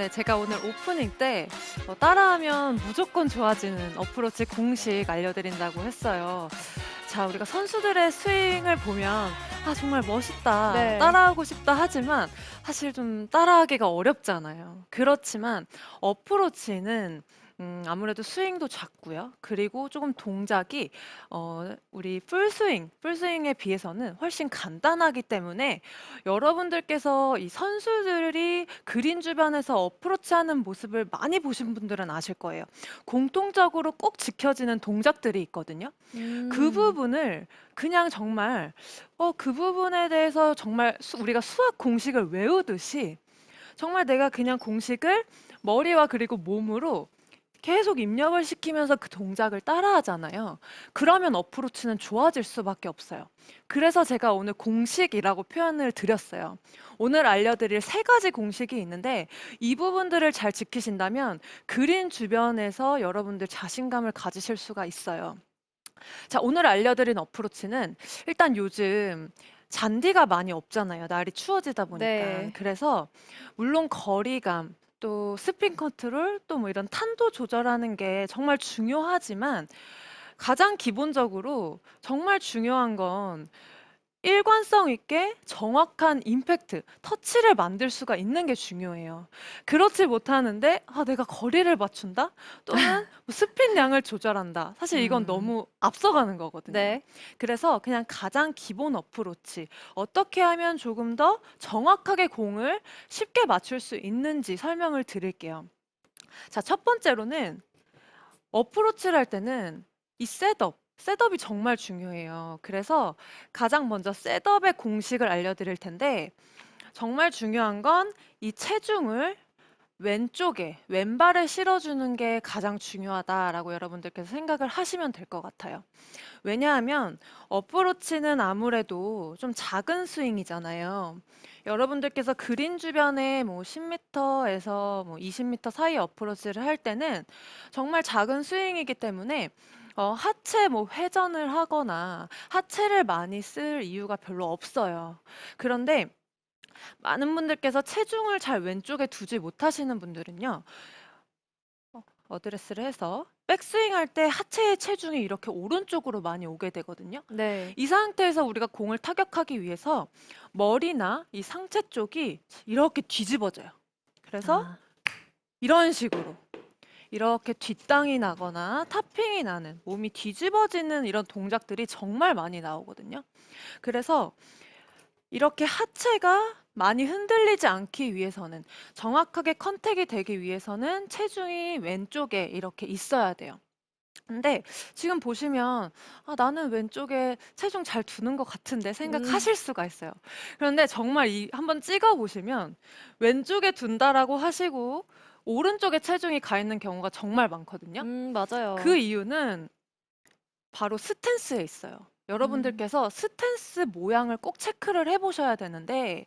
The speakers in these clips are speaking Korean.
네, 제가 오늘 오프닝 때 어, 따라하면 무조건 좋아지는 어프로치 공식 알려드린다고 했어요. 자, 우리가 선수들의 스윙을 보면 아, 정말 멋있다. 네. 따라하고 싶다 하지만 사실 좀 따라하기가 어렵잖아요. 그렇지만 어프로치는 음, 아무래도 스윙도 작고요. 그리고 조금 동작이 어, 우리 풀스윙, 풀스윙에 비해서는 훨씬 간단하기 때문에 여러분들께서 이 선수들이 그린 주변에서 어프로치하는 모습을 많이 보신 분들은 아실 거예요. 공통적으로 꼭 지켜지는 동작들이 있거든요. 그 음. 부분을 그냥 정말 어, 그 부분에 대해서 정말 수- 우리가 수학 공식을 외우듯이 정말 내가 그냥 공식을 머리와 그리고 몸으로 계속 입력을 시키면서 그 동작을 따라하잖아요. 그러면 어프로치는 좋아질 수밖에 없어요. 그래서 제가 오늘 공식이라고 표현을 드렸어요. 오늘 알려드릴 세 가지 공식이 있는데 이 부분들을 잘 지키신다면 그린 주변에서 여러분들 자신감을 가지실 수가 있어요. 자, 오늘 알려드린 어프로치는 일단 요즘 잔디가 많이 없잖아요. 날이 추워지다 보니까. 네. 그래서 물론 거리감, 또 스핀 컨트롤, 또 뭐 이런 탄도 조절하는 게 정말 중요하지만 가장 기본적으로 정말 중요한 건 일관성 있게 정확한 임팩트, 터치를 만들 수가 있는 게 중요해요. 그렇지 못하는데 아, 내가 거리를 맞춘다? 또는 뭐 스핀 양을 조절한다. 사실 이건 음. 너무 앞서가는 거거든요. 네. 그래서 그냥 가장 기본 어프로치, 어떻게 하면 조금 더 정확하게 공을 쉽게 맞출 수 있는지 설명을 드릴게요. 자, 첫 번째로는 어프로치를 할 때는 이 셋업, 셋업이 정말 중요해요. 그래서 가장 먼저 셋업의 공식을 알려드릴 텐데, 정말 중요한 건 이 체중을 왼쪽에, 왼발에 실어주는 게 가장 중요하다라고 여러분들께서 생각을 하시면 될 것 같아요. 왜냐하면 어프로치는 아무래도 좀 작은 스윙이잖아요. 여러분들께서 그린 주변에 뭐 10m에서 뭐 20m 사이 어프로치를 할 때는 정말 작은 스윙이기 때문에 어, 하체 뭐 회전을 하거나 하체를 많이 쓸 이유가 별로 없어요. 그런데 많은 분들께서 체중을 잘 왼쪽에 두지 못하시는 분들은요. 어, 어드레스를 해서 백스윙 할 때 하체의 체중이 이렇게 오른쪽으로 많이 오게 되거든요. 네. 이 상태에서 우리가 공을 타격하기 위해서 머리나 이 상체 쪽이 이렇게 뒤집어져요. 그래서 아. 이런 식으로 이렇게 뒷땅이 나거나 타핑이 나는 몸이 뒤집어지는 이런 동작들이 정말 많이 나오거든요. 그래서 이렇게 하체가 많이 흔들리지 않기 위해서는 정확하게 컨택이 되기 위해서는 체중이 왼쪽에 이렇게 있어야 돼요. 근데 지금 보시면 아, 나는 왼쪽에 체중 잘 두는 것 같은데 생각하실 수가 있어요. 그런데 정말 이 한번 찍어 보시면 왼쪽에 둔다라고 하시고 오른쪽에 체중이 가 있는 경우가 정말 많거든요. 음, 맞아요. 그 이유는 바로 스탠스에 있어요. 여러분들께서 스탠스 모양을 꼭 체크를 해보셔야 되는데,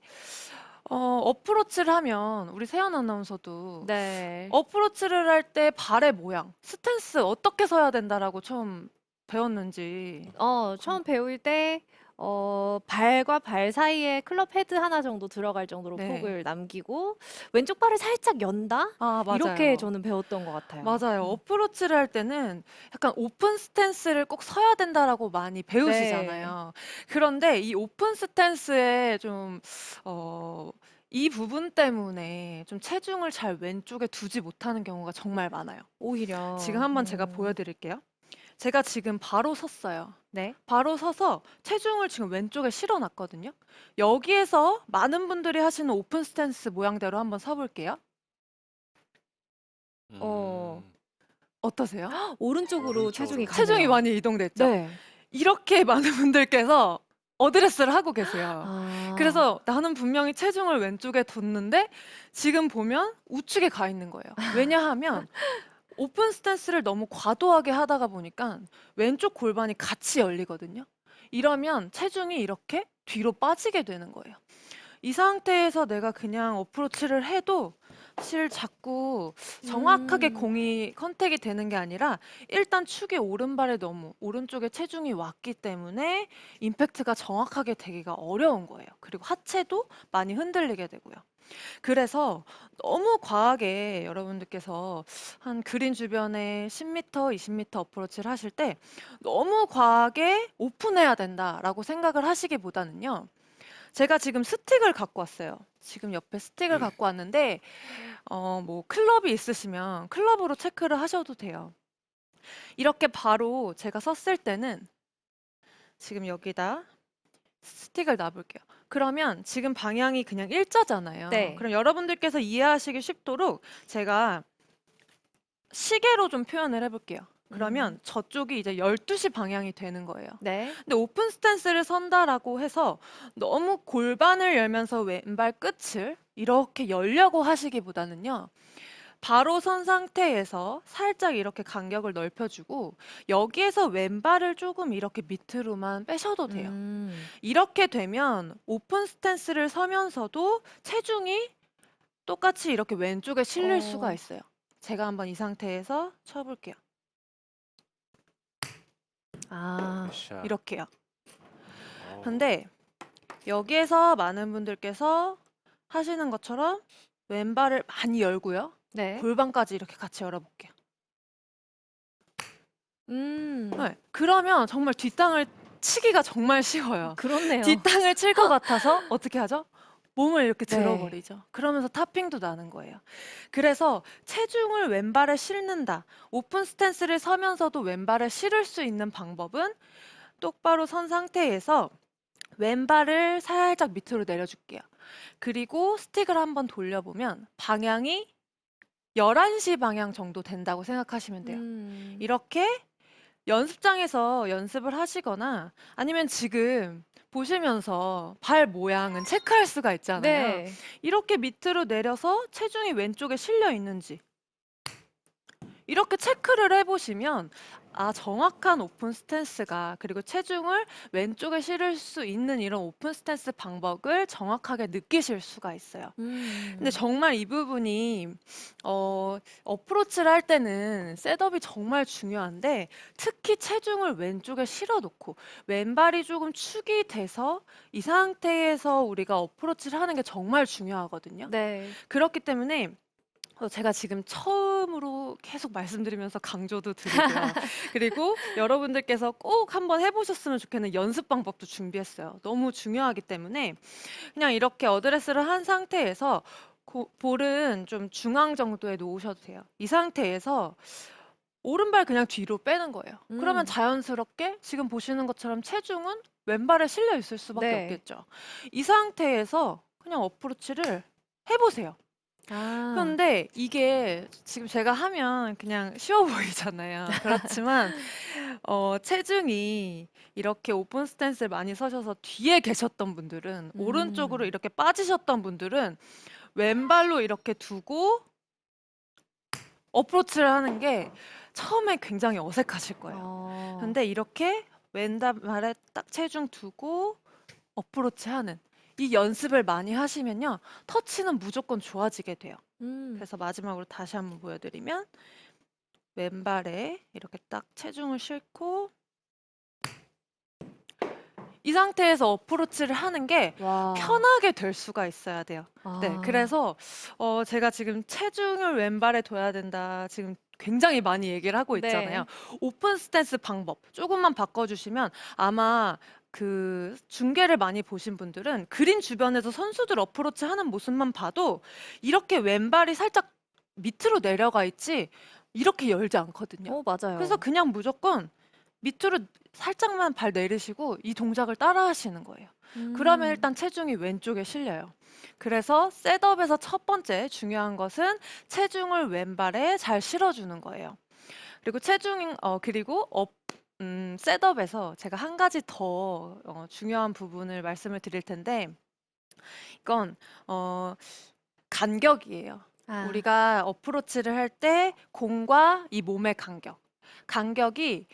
어, 어프로치를 하면, 우리 세연 아나운서도 네. 어프로치를 할 때 발의 모양, 스탠스 어떻게 서야 된다라고 처음 배웠는지. 어, 처음 배울 때 어, 발과 발 사이에 클럽 헤드 하나 정도 들어갈 정도로 네. 폭을 남기고 왼쪽 발을 살짝 연다? 아, 맞아요. 이렇게 저는 배웠던 것 같아요. 맞아요. 음. 어프로치를 할 때는 약간 오픈 스탠스를 꼭 서야 된다라고 많이 배우시잖아요. 그런데 이 오픈 스탠스에 좀, 어, 이 부분 때문에 좀 체중을 잘 왼쪽에 두지 못하는 경우가 정말 많아요. 오히려. 지금 한번 제가 음. 보여드릴게요. 제가 지금 바로 섰어요. 네. 바로 서서 체중을 지금 왼쪽에 실어 놨거든요. 여기에서 많은 분들이 하시는 오픈 스탠스 모양대로 한번 서 볼게요. 어. 음. 어떠세요? 오른쪽으로 오른쪽으로. 체중이 가네요. 체중이 많이 이동됐죠? 네. 이렇게 많은 분들께서 어드레스를 하고 계세요. 아. 그래서 나는 분명히 체중을 왼쪽에 뒀는데 지금 보면 우측에 가 있는 거예요. 왜냐하면 오픈 스탠스를 너무 과도하게 하다가 보니까 왼쪽 골반이 같이 열리거든요. 이러면 체중이 이렇게 뒤로 빠지게 되는 거예요. 이 상태에서 내가 그냥 어프로치를 해도 사실 자꾸 정확하게 음. 공이 컨택이 되는 게 아니라 일단 축이 오른발에 너무 오른쪽에 체중이 왔기 때문에 임팩트가 정확하게 되기가 어려운 거예요. 그리고 하체도 많이 흔들리게 되고요. 그래서 너무 과하게 여러분들께서 한 그린 주변에 10m, 20m 어프로치를 하실 때 너무 과하게 오픈해야 된다라고 생각을 하시기보다는요. 제가 지금 스틱을 갖고 왔어요. 지금 옆에 스틱을 갖고 왔는데 어, 뭐 클럽이 있으시면 클럽으로 체크를 하셔도 돼요. 이렇게 바로 제가 썼을 때는 지금 여기다 스틱을 놔볼게요. 그러면 지금 방향이 그냥 일자잖아요. 네. 그럼 여러분들께서 이해하시기 쉽도록 제가 시계로 좀 표현을 해볼게요. 그러면 저쪽이 이제 12시 방향이 되는 거예요. 네. 근데 오픈 스탠스를 선다라고 해서 너무 골반을 열면서 왼발 끝을 이렇게 열려고 하시기보다는요. 바로 선 상태에서 살짝 이렇게 간격을 넓혀주고 여기에서 왼발을 조금 이렇게 밑으로만 빼셔도 돼요. 음. 이렇게 되면 오픈 스탠스를 서면서도 체중이 똑같이 이렇게 왼쪽에 실릴 어. 수가 있어요. 제가 한번 이 상태에서 쳐볼게요. 아. 샷. 이렇게요. 어. 근데 여기에서 많은 분들께서 하시는 것처럼 왼발을 많이 열고요. 네. 골반까지 이렇게 같이 열어볼게요. 음. 네, 그러면 정말 뒷땅을 치기가 정말 쉬워요. 그렇네요. 뒷땅을 칠 것 같아서 어떻게 하죠? 몸을 이렇게 네. 들어버리죠. 그러면서 타핑도 나는 거예요. 그래서 체중을 왼발에 실는다. 오픈 스탠스를 서면서도 왼발에 실을 수 있는 방법은 똑바로 선 상태에서 왼발을 살짝 밑으로 내려줄게요. 그리고 스틱을 한번 돌려보면 방향이 11시 방향 정도 된다고 생각하시면 돼요. 음. 이렇게 연습장에서 연습을 하시거나 아니면 지금 보시면서 발 모양은 체크할 수가 있잖아요. 네. 이렇게 밑으로 내려서 체중이 왼쪽에 실려 있는지 이렇게 체크를 해보시면 아 정확한 오픈 스탠스가 그리고 체중을 왼쪽에 실을 수 있는 이런 오픈 스탠스 방법을 정확하게 느끼실 수가 있어요. 음. 근데 정말 이 부분이 어, 어프로치를 할 때는 셋업이 정말 중요한데 특히 체중을 왼쪽에 실어 놓고 왼발이 조금 축이 돼서 이 상태에서 우리가 어프로치를 하는 게 정말 중요하거든요. 네. 그렇기 때문에 어, 제가 지금 처음으로 계속 말씀드리면서 강조도 드리고요. 그리고 여러분들께서 꼭 한번 해 보셨으면 좋겠는 연습 방법도 준비했어요. 너무 중요하기 때문에 그냥 이렇게 어드레스를 한 상태에서 고- 볼은 좀 중앙 정도에 놓으셔도 돼요. 이 상태에서 오른발 그냥 뒤로 빼는 거예요. 그러면 음. 자연스럽게 지금 보시는 것처럼 체중은 왼발에 실려 있을 수밖에 네. 없겠죠. 이 상태에서 그냥 어프로치를 해 보세요. 아. 그런데 이게 지금 제가 하면 그냥 쉬워 보이잖아요. 그렇지만 어, 체중이 이렇게 오픈 스탠스를 많이 서셔서 뒤에 계셨던 분들은 오른쪽으로 음. 이렇게 빠지셨던 분들은 왼발로 이렇게 두고 어프로치를 하는 게 처음에 굉장히 어색하실 거예요. 어. 근데 이렇게 왼발에 딱 체중 두고 어프로치 하는 이 연습을 많이 하시면요. 터치는 무조건 좋아지게 돼요. 음. 그래서 마지막으로 다시 한번 보여드리면 왼발에 이렇게 딱 체중을 싣고 이 상태에서 어프로치를 하는 게 와. 편하게 될 수가 있어야 돼요. 네, 아. 그래서 어, 제가 지금 체중을 왼발에 둬야 된다. 지금 굉장히 많이 얘기를 하고 네. 있잖아요. 오픈 스탠스 방법 조금만 바꿔주시면 아마 그 중계를 많이 보신 분들은 그린 주변에서 선수들 어프로치 하는 모습만 봐도 이렇게 왼발이 살짝 밑으로 내려가 있지 이렇게 열지 않거든요. 어, 맞아요. 그래서 그냥 무조건 밑으로 살짝만 발 내리시고 이 동작을 따라 하시는 거예요. 그러면 음. 일단 체중이 왼쪽에 실려요. 그래서 셋업에서 첫 번째 중요한 것은 체중을 왼발에 잘 실어주는 거예요. 그리고 체중 어 그리고 업 음, 셋업에서 제가 한 가지 더 어, 중요한 부분을 말씀을 드릴 텐데 이건 어 간격이에요. 아. 우리가 어프로치를 할 때 공과 이 몸의 간격. 간격이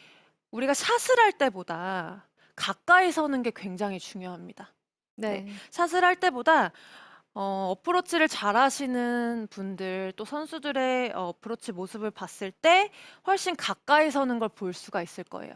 우리가 샷을 할 때보다 가까이 서는 게 굉장히 중요합니다. 네. 샷을 할 때보다 어, 어프로치를 잘 하시는 분들 또 선수들의 어, 어프로치 모습을 봤을 때 훨씬 가까이 서는 걸 볼 수가 있을 거예요.